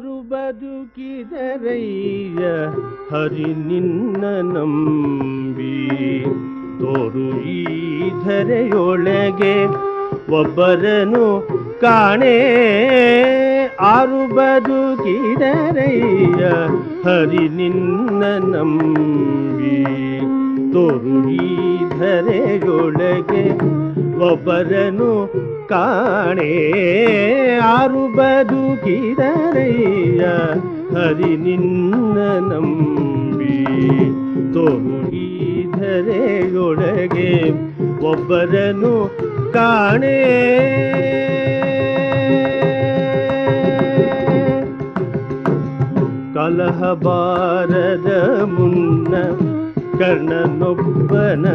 ಆರು ಬದುಕಿದರಯ್ಯ? ಹರಿ ನಿನ್ನ ನಂಬಿ ತೋರು ಈ ಧರೆಯೊಳಗೆ ಒಬ್ಬರನು ಕಾಣೆ. ಆರು ಬದುಕಿದರಯ್ಯ? ಹರಿ ನಿನ್ನ ನಂಬಿ ತೋರು ಈ ಧರೆಯೊಳಗೆ ಒಬ್ಬರನು ಕಾಣೆ ಆರು ಬದುಕಿದರಯ್ಯ ಹರಿ ನಿನ್ನ ನಂಬಿ ತೋರು ಈ ಧರೆಯೊಳಗೆ ಒಬ್ಬರನು ಕಾಣೆ. ಕಲಹ ಬಾರದ ಮುನ್ನ ಕರ್ಣನೊಬ್ಬನ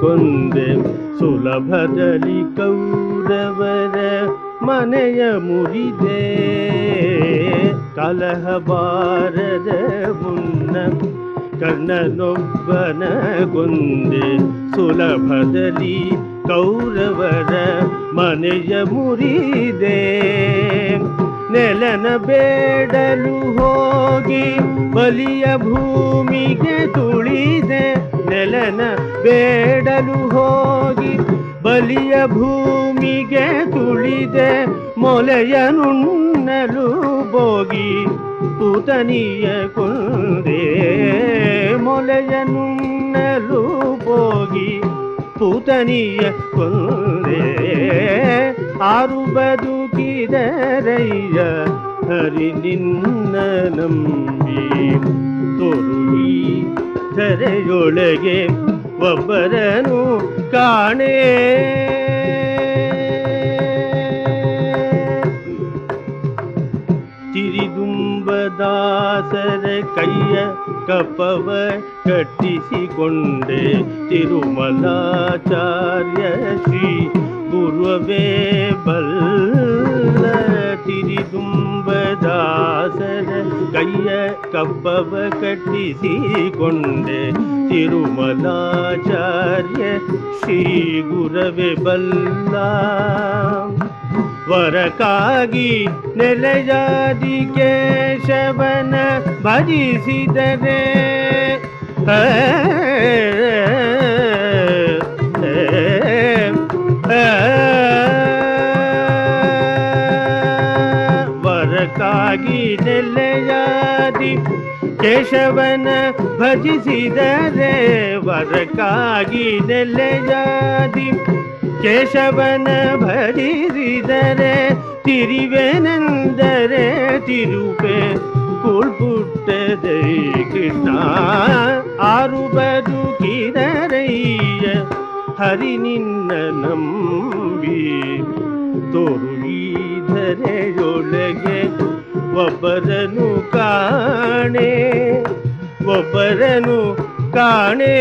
ಕೊಂದೆ. ಸುಲಭದಲ್ಲಿ ಕೌರವರ ಮನೆಯ ಮುರಿದೆ. ಕಲಹಬಾರದ ಮುನ್ನ ಕರ್ಣನೊಬ್ಬನ ಗೊಂದೆ. ಸುಲಭದಲ್ಲಿ ಕೌರವರ ಮನೆಯ ಮುರಿದೆ. ನೆಲನ ಬೇಡಲು ಹೋಗಿ ಬಲಿಯ ಭೂಮಿಗೆ ತುಳಿದೆ. ನೆಲನ ಬೇಡಲು ಹೋಗಿ ಬಲಿಯ ಭೂಮಿಗೆ ತುಳಿದೆ ಮೊಲೆಯನುಣ್ಣಲು ಬೋಗಿ ಪೂತನಿಯ ಕೊಂದೆ ಮೊಲೆಯನುಣ್ಣಲು ಬೋಗಿ ಪೂತನಿಯ ಕೊಂದೆ ಆರು ಬದುಕಿದರಯ್ಯ ಹರಿ ನಿನ್ನ ನಂಬಿ ತೋರುಳಿ ಧರೆಯೊಳಗೆ ಒಬ್ಬರನು ಕಾಣೆ. ತಿರಿದುಂಬದಾಸರ ಕೈಯ ಕಪವ ಕಟ್ಟಿಸಿಕೊಂಡೆ ತಿರುಮಲಾಚಾರ್ಯ ಶ್ರೀ ಪೂರ್ವವೇ ಬಲ್ಲ ಕೈಯ ಕಪ್ಪವ ಕಟ್ಟಿಸಿಕೊಂಡೆ ತಿರುಮಲಾಚಾರ್ಯ ಶ್ರೀ ಗುರವೆ ಬಲ್ಲ. ವರಕ್ಕಾಗಿ ನೆಲೆಯಾದಿ ಕೇಶವನ ಭಜಿಸಿದರೆ. ವರಕ್ಕಾಗಿ ನೆಲೆಯಾದಿ ಕೇಶವನ ಭಜಿಸಿದರೆ ವರಕ್ಕಾಗಿ ನೆಲೆಯಾದಿ ಕೇಶವನ ಭಜಿಸಿದರೆ ತಿರಿವೆನೆಂದರೆ ತಿರುಪೆ ಕುಳ್ಪುಟ್ಟದೆ ಕೃಷ್ಣ ಆರು ಬದುಕಿದರಯ್ಯ ಹರಿ ನಿನ್ನ ನಂಬಿ ತೋರು ಈ ಧರೆಯೊಳಗೆ ಒಬ್ಬರನು ಕಾಣೆ ಒಬ್ಬರನು ಕಾಣೆ.